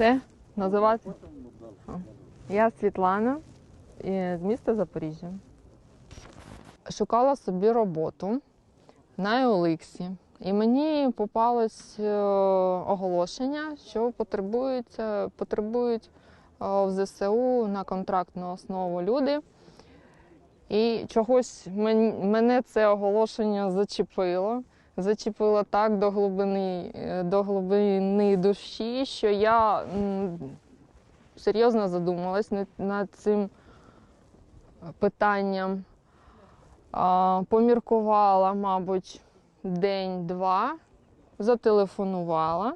Все, називати? Я Світлана з міста Запоріжжя. Шукала собі роботу на Оликсі. І мені попалось е, оголошення, що потребують е, в ЗСУ на контрактну основу люди. І чогось мен- мене це оголошення зачепило. Зачепило так до глибини, е, до глибини душі, що я серйозно задумалась над цим питанням. Поміркувала, мабуть, день-два, зателефонувала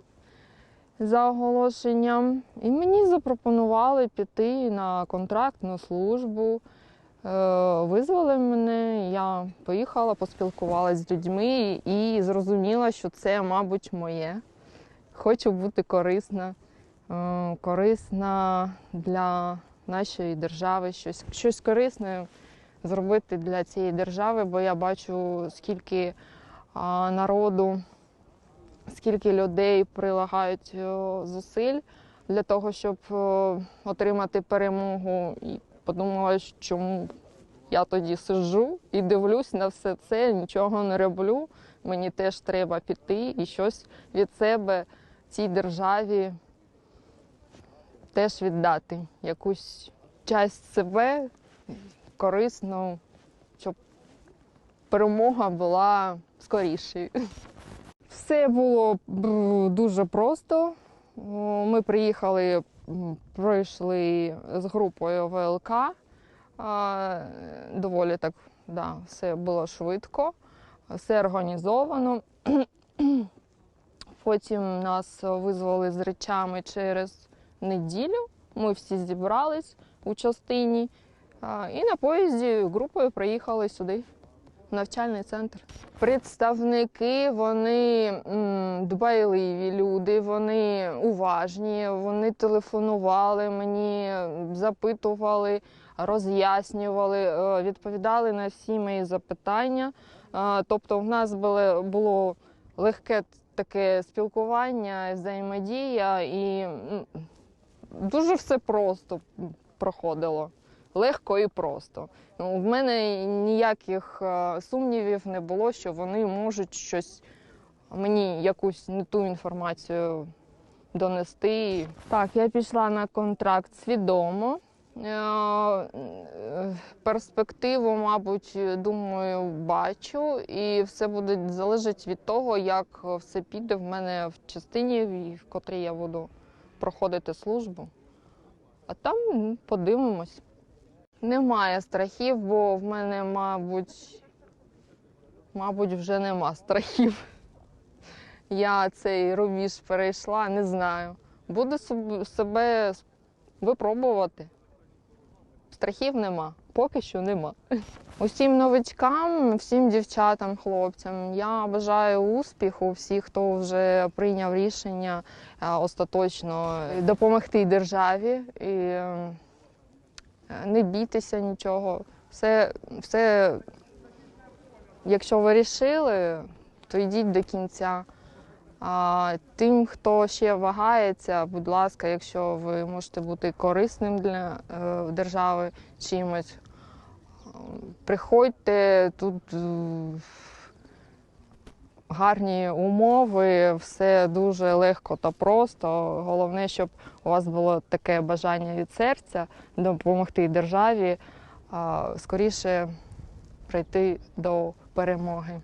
за оголошенням, і мені запропонували піти на контрактну службу. Е, Визвали мене, я поїхала, поспілкувалася з людьми і зрозуміла, що це, мабуть, моє. Хочу бути корисна, е, корисна для нашої держави, щось, щось корисне зробити для цієї держави, бо я бачу, скільки народу, скільки людей прилагають е, зусиль для того, щоб отримати перемогу. Подумала, чому я тоді сиджу і дивлюсь на все це, нічого не роблю. Мені теж треба піти і щось від себе цій державі теж віддати, якусь часть себе корисну, щоб перемога була скорішою. Все було дуже просто. Ми приїхали, пройшли з групою ВЛК. Доволі так, да, все було швидко, все організовано. Потім нас визвали з речами через неділю. Ми всі зібрались у частині. І на поїзді групою приїхали сюди, навчальний центр. Представники вони дбайливі люди, вони уважні, вони телефонували мені, запитували, роз'яснювали, е, відповідали на всі мої запитання. Е, Тобто, в нас було, було легке таке спілкування, взаємодія, і дуже все просто проходило легко і просто. Ну, в мене ніяких е, сумнівів не було, що вони можуть щось мені якусь не ту інформацію донести. Так, я пішла на контракт свідомо. Е, Перспективу, мабуть, думаю, бачу, і все буде залежати від того, як все піде в мене в частині, в котрій я буду проходити службу. А там подивимось. Немає страхів, бо в мене, мабуть, мабуть, вже нема страхів. Я цей рубіж перейшла, не знаю. Буду себе випробувати. Страхів нема, поки що нема. Усім новичкам, всім дівчатам, хлопцям я бажаю успіху, всіх, хто вже прийняв рішення е, остаточно допомогти державі. І, е, не бійтеся нічого. Все, все, якщо ви вирішили, то йдіть до кінця. А тим, хто ще вагається, будь ласка, якщо ви можете бути корисним для е, держави чимось, е, приходьте тут. Гарні умови, все дуже легко та просто. Головне, щоб у вас було таке бажання від серця допомогти державі скоріше прийти до перемоги.